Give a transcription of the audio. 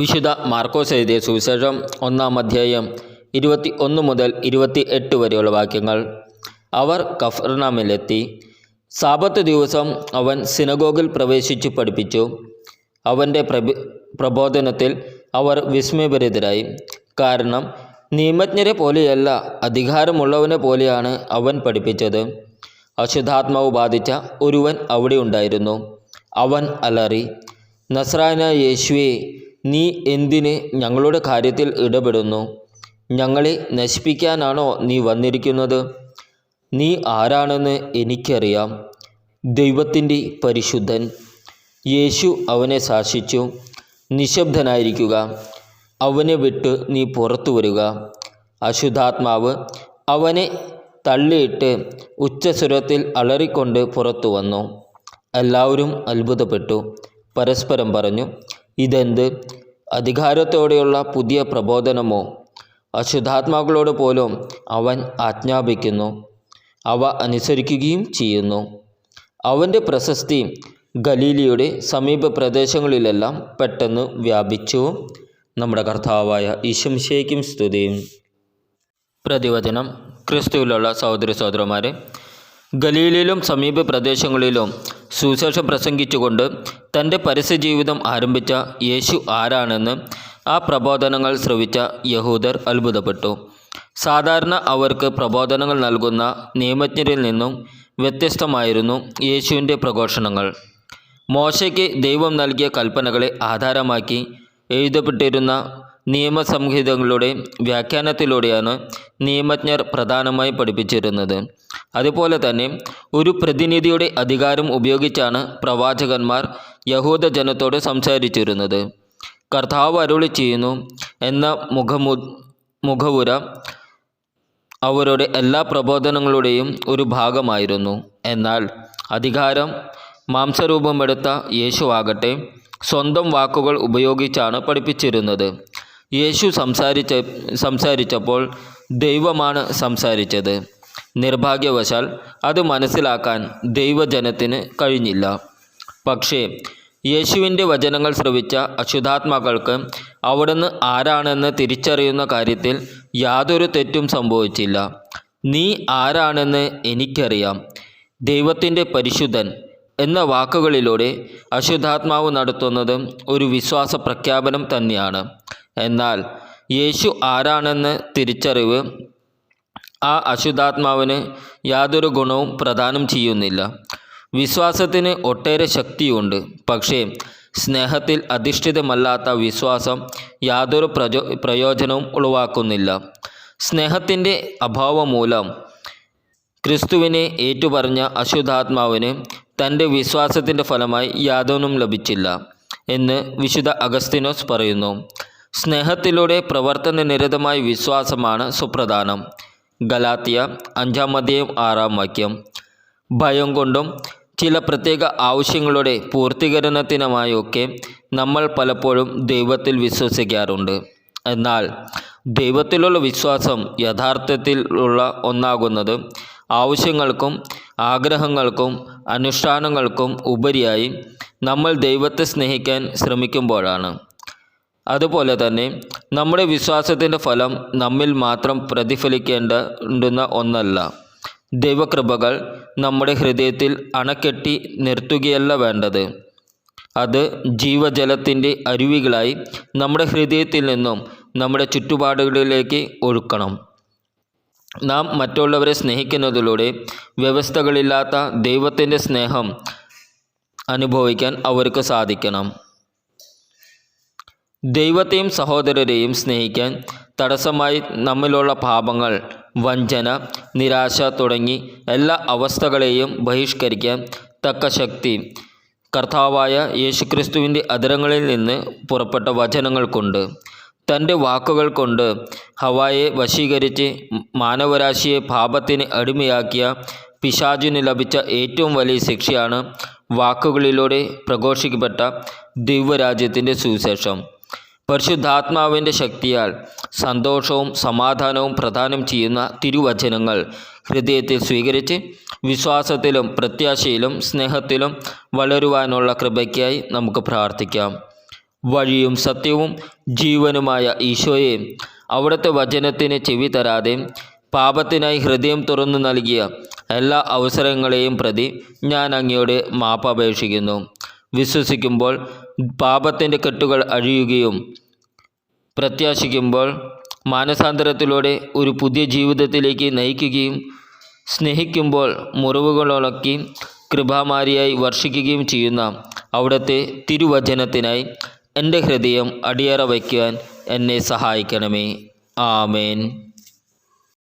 വിശുദ്ധ മാർക്കോസ് എഴുതിയ സുവിശേഷം ഒന്നാം അധ്യായം ഇരുപത്തി ഒന്ന് മുതൽ ഇരുപത്തി എട്ട് വരെയുള്ള വാക്യങ്ങൾ. അവർ കഫർനാമിലെത്തി. സാപത്ത് ദിവസം അവൻ സിനഗോഗിൽ പ്രവേശിച്ചു പഠിപ്പിച്ചു. അവന്റെ പ്രബി പ്രബോധനത്തിൽ അവർ വിസ്മയഭരിതരായി. കാരണം നിയമജ്ഞരെ പോലെയല്ല അധികാരമുള്ളവനെ പോലെയാണ് അവൻ പഠിപ്പിച്ചത്. അശുദ്ധാത്മാവ് ബാധിച്ച ഒരുവൻ അവിടെ ഉണ്ടായിരുന്നു. അവൻ അലറി നസ്രാന യേശുവെ നീ എന്തിന് ഞങ്ങളുടെ കാര്യത്തിൽ ഇടപെടുന്നു? ഞങ്ങളെ നശിപ്പിക്കാനാണോ നീ വന്നിരിക്കുന്നത്? നീ ആരാണെന്ന് എനിക്കറിയാം. ദൈവത്തിന്റെ പരിശുദ്ധൻ. യേശു അവനെ ശാസിച്ചു. നിശബ്ദനായിരിക്കുക. അവനെ വിട്ട് നീ പുറത്തു വരിക. അശുദ്ധാത്മാവ് അവനെ തള്ളിയിട്ട് ഉച്ചസ്വരത്തിൽ അലറിക്കൊണ്ട് പുറത്തു വന്നു. എല്ലാവരും അത്ഭുതപ്പെട്ടു. പരസ്പരം പറഞ്ഞു ഇതെന്ത്? അധികാരത്തോടെയുള്ള പുതിയ പ്രബോധനമോ? അശുദ്ധാത്മാക്കളോട് പോലും അവൻ ആജ്ഞാപിക്കുന്നു. അവ അനുസരിക്കുകയും ചെയ്യുന്നു. അവന്റെ പ്രശസ്തി ഗലീലിയുടെ സമീപ പ്രദേശങ്ങളിലെല്ലാം പെട്ടെന്ന് വ്യാപിച്ചു. നമ്മുടെ കർത്താവായ ഈശംശയ്ക്കും സ്തുതിയും. പ്രതിവചനം ക്രിസ്തുവിലുള്ള സഹോദരി സഹോദരന്മാരെ ഗലീലയിലും സമീപ പ്രദേശങ്ങളിലും സുശേഷം പ്രസംഗിച്ചുകൊണ്ട് തന്റെ പരസ്യജീവിതം ആരംഭിച്ച യേശു ആരാണെന്ന് ആ പ്രബോധനങ്ങൾ ശ്രവിച്ച യഹൂദർ അത്ഭുതപ്പെട്ടു. സാധാരണ അവർക്ക് പ്രബോധനങ്ങൾ നൽകുന്ന നിയമജ്ഞരിൽ നിന്നും വ്യത്യസ്തമായിരുന്നു യേശുവിന്റെ പ്രഘോഷണങ്ങൾ. മോശയ്ക്ക് ദൈവം നൽകിയ കൽപ്പനകളെ ആധാരമാക്കി എഴുതപ്പെട്ടിരുന്ന നിയമസംഹിതകളുടെ വ്യാഖ്യാനത്തിലൂടെയാണ് നിയമജ്ഞർ പ്രധാനമായി പഠിപ്പിച്ചിരുന്നത്. അതുപോലെ തന്നെ ഒരു പ്രതിനിധിയുടെ അധികാരം ഉപയോഗിച്ചാണ് പ്രവാചകന്മാർ യഹൂദ ജനത്തോട് സംസാരിച്ചിരുന്നത്. കർത്താവ് അരുളി ചെയ്യുന്നു എന്ന മുഖമു മുഖവുര അവരുടെ എല്ലാ പ്രബോധനങ്ങളുടെയും ഒരു ഭാഗമായിരുന്നു. എന്നാൽ അധികാരം മാംസരൂപമെടുത്ത യേശു ആകട്ടെ സ്വന്തം വാക്കുകൾ ഉപയോഗിച്ചാണ് പഠിപ്പിച്ചിരുന്നത്. യേശു സംസാരിച്ച സംസാരിച്ചപ്പോൾ ദൈവമാണ് സംസാരിച്ചത്. നിർഭാഗ്യവശാൽ അത് മനസ്സിലാക്കാൻ ദൈവജനത്തിന് കഴിഞ്ഞില്ല. പക്ഷേ യേശുവിന്റെ വചനങ്ങൾ ശ്രവിച്ച അശുദ്ധാത്മാക്കൾക്ക് അവിടുന്ന് ആരാണെന്ന് തിരിച്ചറിയുന്ന കാര്യത്തിൽ യാതൊരു തെറ്റും സംഭവിച്ചില്ല. നീ ആരാണെന്ന് എനിക്കറിയാം. ദൈവത്തിന്റെ പരിശുദ്ധൻ എന്ന വാക്കുകളിലൂടെ അശുദ്ധാത്മാവ് നടത്തുന്നത് ഒരു വിശ്വാസ പ്രഖ്യാപനം തന്നെയാണ്. എന്നാൽ യേശു ആരാണെന്ന് തിരിച്ചറിവ് ആ അശുദ്ധാത്മാവിന് യാതൊരു ഗുണവും പ്രദാനം ചെയ്യുന്നില്ല. വിശ്വാസത്തിന് ഒട്ടേറെ ശക്തിയുണ്ട്. പക്ഷേ സ്നേഹത്തിൽ അധിഷ്ഠിതമല്ലാത്ത വിശ്വാസം യാതൊരു പ്രചോ പ്രയോജനവും ഉളവാക്കുന്നില്ല. സ്നേഹത്തിന്റെ അഭാവം മൂലം ക്രിസ്തുവിനെ ഏറ്റുപറഞ്ഞ അശുദ്ധാത്മാവിന് തന്റെ വിശ്വാസത്തിന്റെ ഫലമായി യാതൊന്നും ലഭിച്ചില്ല എന്ന് വിശുദ്ധ അഗസ്തിനോസ് പറയുന്നു. സ്നേഹത്തിലൂടെ പ്രവർത്തന നിരതമായ വിശ്വാസമാണ് സുപ്രധാനം. ഗലാത്തിയ അഞ്ചാം അധ്യായം ആറാം വാക്യം. ഭയം കൊണ്ടും ചില പ്രത്യേക ആവശ്യങ്ങളുടെ പൂർത്തീകരണത്തിനുമായൊക്കെ നമ്മൾ പലപ്പോഴും ദൈവത്തിൽ വിശ്വസിക്കാറുണ്ട്. എന്നാൽ ദൈവത്തിലുള്ള വിശ്വാസം യഥാർത്ഥത്തിൽ ഉള്ള ഒന്നാകുന്നത് ആവശ്യങ്ങൾക്കും ആഗ്രഹങ്ങൾക്കും അനുഷ്ഠാനങ്ങൾക്കും ഉപരിയായി നമ്മൾ ദൈവത്തെ സ്നേഹിക്കാൻ ശ്രമിക്കുമ്പോഴാണ്. അതുപോലെ തന്നെ നമ്മുടെ വിശ്വാസത്തിന്റെ ഫലം നമ്മിൽ മാത്രം പ്രതിഫലിക്കേണ്ടുന്ന ഒന്നല്ല. ദൈവകൃപകൾ നമ്മുടെ ഹൃദയത്തിൽ അണക്കെട്ടി നിർത്തുകയല്ല വേണ്ടത്. അത് ജീവജലത്തിന്റെ അരുവികളായി നമ്മുടെ ഹൃദയത്തിൽ നിന്നും നമ്മുടെ ചുറ്റുപാടുകളിലേക്ക് ഒഴുക്കണം. നാം മറ്റുള്ളവരെ സ്നേഹിക്കുന്നതിലൂടെ വ്യവസ്ഥകളില്ലാത്ത ദൈവത്തിന്റെ സ്നേഹം അനുഭവിക്കാൻ അവർക്ക് സാധിക്കണം. ദൈവത്തെയും സഹോദരരെയും സ്നേഹിക്കാൻ തടസ്സമായി നമ്മിലുള്ള പാപങ്ങൾ വഞ്ചന നിരാശ തുടങ്ങി എല്ലാ അവസ്ഥകളെയും ബഹിഷ്കരിക്കാൻ തക്ക ശക്തി കർത്താവായ യേശുക്രിസ്തുവിന്റെ അതിരങ്ങളിൽ നിന്ന് പുറപ്പെട്ട വചനങ്ങൾ കൊണ്ട് തന്റെ വാക്കുകൾ കൊണ്ട് ഹവായെ വശീകരിച്ച് മാനവരാശിയെ പാപത്തിന് അടിമയാക്കിയ പിശാചിന് ലഭിച്ച ഏറ്റവും വലിയ ശിക്ഷയാണ് വാക്കുകളിലൂടെ പ്രഘോഷിക്കപ്പെട്ട ദിവ്യരാജ്യത്തിന്റെ സുവിശേഷം. പരിശുദ്ധാത്മാവിന്റെ ശക്തിയാൽ സന്തോഷവും സമാധാനവും പ്രദാനം ചെയ്യുന്ന തിരുവചനങ്ങൾ ഹൃദയത്തിൽ സ്വീകരിച്ച് വിശ്വാസത്തിലും പ്രത്യാശയിലും സ്നേഹത്തിലും വളരുവാനുള്ള കൃപയ്ക്കായി നമുക്ക് പ്രാർത്ഥിക്കാം. വഴിയും സത്യവും ജീവനുമായ ഈശോയെ അവിടുത്തെ വചനത്തിന് ചെവി തരാതെ പാപത്തിനായി ഹൃദയം തുറന്നു നൽകിയ എല്ലാ അവസരങ്ങളെയും പ്രതി ഞാൻ അങ്ങയോട് മാപ്പപേക്ഷിക്കുന്നു. വിശ്വസിക്കുമ്പോൾ പാപത്തിന്റെ കെട്ടുകൾ അഴിയുകയും പ്രത്യാശിക്കുമ്പോൾ മാനസാന്തരത്തിലൂടെ ഒരു പുതിയ ജീവിതത്തിലേക്ക് നയിക്കുകയും സ്നേഹിക്കുമ്പോൾ മുറിവുകളുണക്കി കൃപാമാരിയായി വർഷിക്കുകയും ചെയ്യുന്ന അവിടുത്തെ തിരുവചനത്തിനായി എന്റെ ഹൃദയം അടിയറ വയ്ക്കുവാൻ എന്നെ സഹായിക്കണമേ. ആമേൻ.